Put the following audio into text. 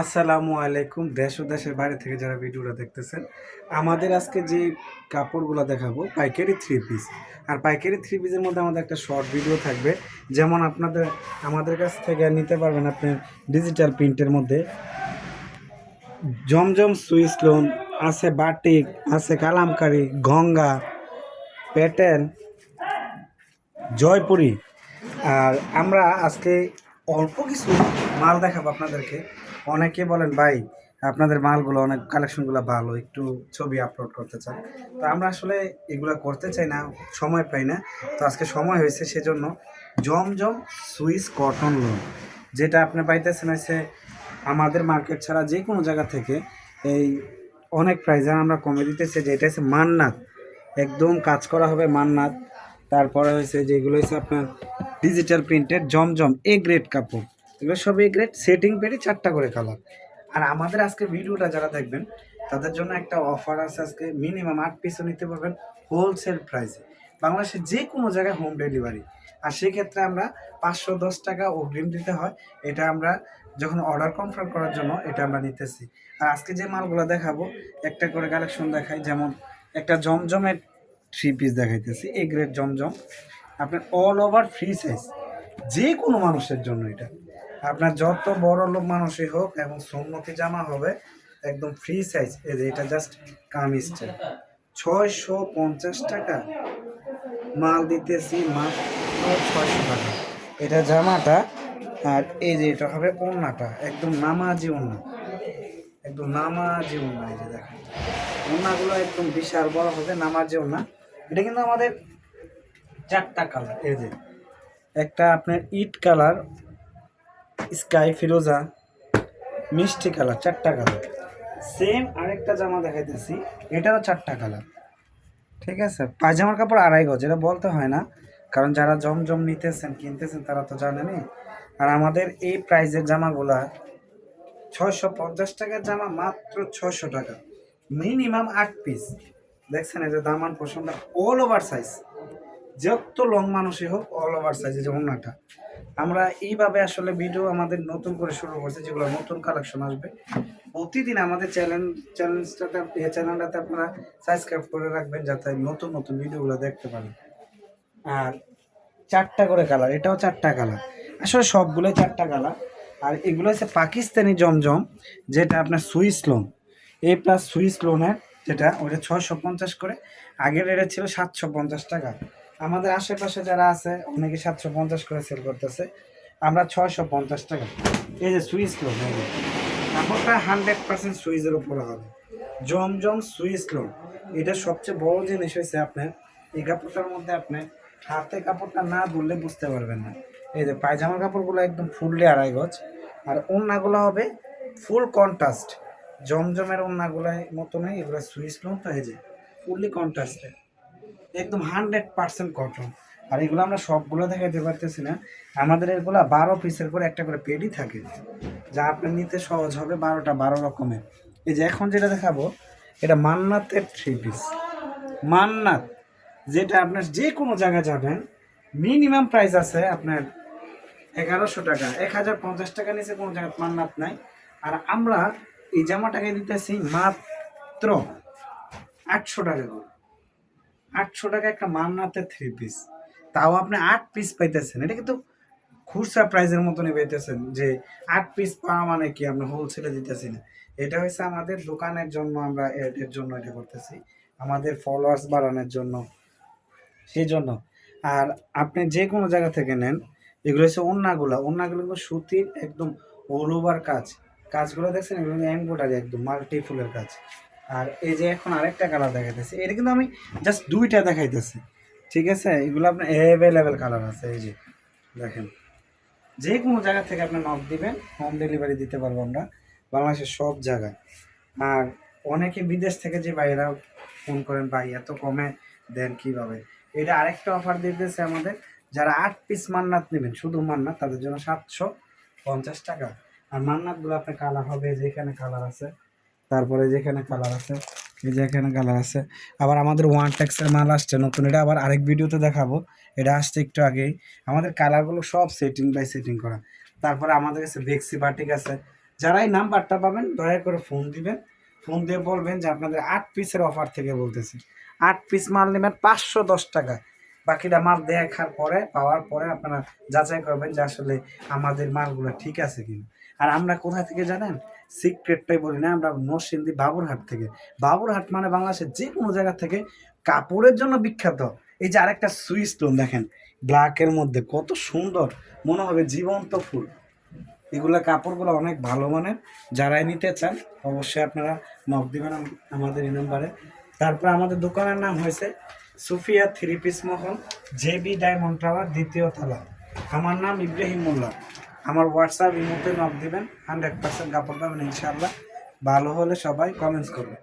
আসসালামু আলাইকুম, দেশ ও দেশের বাইরে থেকে যারা ভিডিওটা দেখতেছেন, আমাদের আজকে যে কাপড়গুলো দেখাবো, পাইকারি থ্রি পিস আর পাইকারি থ্রি পিসের মধ্যে আমাদের একটা শর্ট ভিডিও থাকবে। যেমন আপনাদের, আমাদের কাছ থেকে নিতে পারবেন আপনি ডিজিটাল প্রিন্টের মধ্যে। জমজম সুইস লোন আছে বাটিক আছে কালামকারি, গঙ্গা প্যাটেল জয়পুরি। আর আমরা আজকে অল্প কিছু মাল দেখাবো আপনাদেরকে। অনেকে বলেন, ভাই, আপনাদের মালগুলো, অনেক কালেকশনগুলো ভালো, একটু ছবি আপলোড করতে চান। তো আমরা আসলে এগুলো করতে চাই না, সময় পাই না। তো আজকে সময় হয়েছে সেজন্য জমজম সুইস কটন লোন যেটা আপনি পাইতেছেন হচ্ছে আমাদের মার্কেট ছাড়া যে কোনো জায়গা থেকে। এই অনেক প্রাইজে আমরা কমে দিতেছি যেটা হচ্ছে মান্নাত। একদম কাজ করা হবে মান্নাত। তারপরে হয়েছে যেগুলো হচ্ছে আপনার ডিজিটাল প্রিন্টেড জমজম এ গ্রেড কাপড়। এগুলো সব এ গ্রেড সেটিং পেরে চারটা করে কালার আর আমাদের আজকে ভিডিওটা যারা দেখবেন, তাদের জন্য একটা অফার আছে আজকে মিনিমাম আট পিসও নিতে পারবেন হোলসেল প্রাইসে বাংলাদেশের যে কোনো জায়গায় হোম ডেলিভারি আর সেক্ষেত্রে আমরা পাঁচশো দশ টাকা অগ্রিম দিতে হয়, এটা আমরা যখন অর্ডার কনফার্ম করার জন্য এটা আমরা নিতেছি। আর আজকে যে মালগুলো দেখাবো, একটা করে কালেকশন দেখাই, যেমন একটা জমজমের থ্রি পিস দেখাইতেছি এ গ্রেড জমজম। আপনার অল ওভার ফ্রি সাইজ যে কোনো মানুষের জন্য এটা। আপনার যত বড় লোক মানুষই হোক এবং সুন্নতি জামা হবে, একদম ফ্রি সাইজ এই যে এটা জাস্ট কামিজটা ছয়শো পঞ্চাশ টাকা। মাল দিতেছি মাত্র ছয়শো টাকা। এটা জামাটা, আর এই যে এটা হবে ওড়নাটা একদম নামাজি ওড়না একদম নামাজি ওড়না এই যে দেখেন। ওড়নাগুলো একদম বিশাল বড় হবে, নামাজি ওড়না এটা কিন্তু আমাদের চারটা কালার এই যে। একটা আপনার ইট কালার স্কাই ফিরোজা, মিষ্টি কালার, চারটা কালার। সেম আরেকটা জামা দেখাইতেছি, এটারও চারটা কালার। ঠিক আছে? পায়জামার কাপড় আড়াই গজ, এটা বলতে হয় না। কারণ যারা জমজম নিতেছেন, কিনতেছেন, তারা তো জানেনই। আর আমাদের এই প্রাইজের জামাগুলা ছয়শো পঞ্চাশ টাকার জামা মাত্র ছয়শো টাকা। মিনিমাম আট পিস দেখছেন, এই যে দামান পছন্দ অল ওভার সাইজ যত লং মানুষই হোক অল ওভার সাইজ যে ওনাটা আমরা এইভাবে আসলে ভিডিও আমাদের নতুন করে শুরু করছি, যেগুলো নতুন কালেকশন আসবে। প্রতিদিন আমাদের চ্যানেল চ্যানেলটাতে চ্যানেলটাতে আপনারা সাবস্ক্রাইব করে রাখবেন যাতে নতুন নতুন ভিডিওগুলো দেখতে পারেন। আর চারটা করে কালার এটাও চারটা কালার আসলে সবগুলোই চারটা কালার আর এগুলো হচ্ছে পাকিস্তানি জমজম, যেটা আপনার Swiss lawn A plus Swiss লোনের যেটা ওটা ছয়শো পঞ্চাশ করে। আগের রেটে ছিল সাতশো পঞ্চাশ টাকা। আমাদের আশেপাশে যারা আছে, অনেকে সাতশো পঞ্চাশ করে সেল করতেছে। আমরা ছয়শো পঞ্চাশ টাকা। এই যে সুইস লোন কাপড়টা হান্ড্রেড পার্সেন্ট সুইজের উপরে হবে। জমজম সুইস লোন এটা সবচেয়ে বড় জিনিস হয়েছে আপনার, এই কাপড়টার মধ্যে আপনি হাতে কাপড়টা না ধরলে বুঝতে পারবেন না। এই যে পায়জামা কাপড়গুলো একদম ফুললি আড়াই গজ আর ওড়নাগুলো হবে ফুল কন্ট্রাস্ট জমজমের ওড়নাগুলোর মতনই এগুলো সুইস লোন তো এই যে ফুললি কন্ট্রাস্টে একদম হান্ড্রেড পার্সেন্ট কটন আর এগুলো আমরা সবগুলো দেখাতে পারতেছি না। আমাদের এগুলো বারো পিসের করে একটা করে পেডি থাকে। যা আপনার নিতে সহজ হবে বারোটা, বারো রকমের। এই যে এখন যেটা দেখাবো, এটা মান্নাতের থ্রি পিস মান্নাত, যেটা আপনার যে কোনো জায়গায় যাবেন মিনিমাম প্রাইস আছে আপনার এগারোশো টাকা। এক হাজার পঞ্চাশ টাকা নিচে কোনো জায়গায় মান্নাত নাই। আর আমরা এই জামাটাকে দিতেছি মাত্র আটশো টাকা করে। আটশো টাকা একটা মান্নাতের থ্রি পিস তাও আপনি আট পিস পাইতেছেন। এটা কিন্তু খুচরা প্রাইজের মতনই পাইতেছেন যে আট পিস পাওয়া মানে কি? আমরা হোলসেলে দিতেছি না এটা হচ্ছে আমাদের দোকানের জন্য আমরা এর জন্য এটা করতেছি। আমাদের ফলোয়ার্স বাড়ানোর জন্য। সেই জন্য। আর আপনি যে কোনো জায়গা থেকে নেন, এগুলো হচ্ছে ওন্নাগুলো ওন্নাগুলো কিন্তু সুতির একদম ওভার কাজ। কাজগুলো দেখছেন, এগুলো এমব্রয়ডারি একদম মাল্টি ফুলের কাজ। আর এই যে এখন আরেকটা কালার দেখাইতেছি, এটা কিন্তু আমি জাস্ট দুইটা দেখাইতেছি, ঠিক আছে? এগুলো আপনার অ্যাভেলেবেল কালার আছে, এই যে, দেখেন। যে কোনো জায়গা থেকে আপনি নক দিবেন হোম ডেলিভারি দিতে পারব আমরা, বাংলাদেশের সব জায়গায়। আর অনেকে বিদেশ থেকে যে ভাইয়েরা ফোন করেন, ভাই, এত কমে দেন কীভাবে? এটা আরেকটা অফার দিতেছে আমাদের, যারা আট পিস মান্নাত নেবেন, শুধু মান্নাত, তাদের জন্য সাতশো পঞ্চাশ টাকা। আর মান্নাতগুলো আপনার কালার হবে, যেখানে কালার আছে তারপরে যেখানে কালার আছে, এই যে এখানে কালার আছে। আবার আমাদের ওয়ান ট্যাক্সের মাল আসছে, নতুন। এটা আবার আরেক ভিডিওতে দেখাবো। এটা আসছে একটু আগেই। আমাদের কালারগুলো সব সেটিং বাই সেটিং করা। তারপরে আমাদের কাছে বেক্সি বাটিক আছে। যারা এই নাম্বারটা পাবেন, দয়া করে ফোন দিবেন। ফোন দিয়ে বলবেন যে আপনাদের আট পিসের অফার থেকে বলতেছি। আট পিস মাল নেবেন পাঁচশো দশ টাকা। বাকিটা মাল দেখার পরে, পাওয়ার পরে আপনারা যাচাই করবেন যে আসলে আমাদের মালগুলো ঠিক আছে কিনা। আর আমরা কোথা থেকে জানেন? সিক্রেটটাই বলি না, আমরা নরসিংদী বাবুরহাট থেকে। বাবুরহাট মানে বাংলাদেশের যে কোনো জায়গা থেকে কাপড়ের জন্য বিখ্যাত। এই যে আরেকটা সুইচ স্টোন দেখেন ব্ল্যাকের মধ্যে কত সুন্দর, মনে হবে জীবন্ত ফুল। এগুলো কাপড়গুলো অনেক ভালো মানের, যারাই নিতে চান, অবশ্যই আপনারা নক দিবেন আমাদের এই নাম্বারে। তারপর আমাদের দোকানের নাম হয়েছে Sufia three piece Mahal JB diamond tower, দ্বিতীয় তলা। আমার নাম ইব্রাহিম মোল্লা। আমার হোয়াটসঅ্যাপ ইমোতে নক দেবেন হান্ড্রেড পার্সেন্ট কাপড় পাবেন ইনশাল্লাহ ভালো হলে সবাই কমেন্টস করবে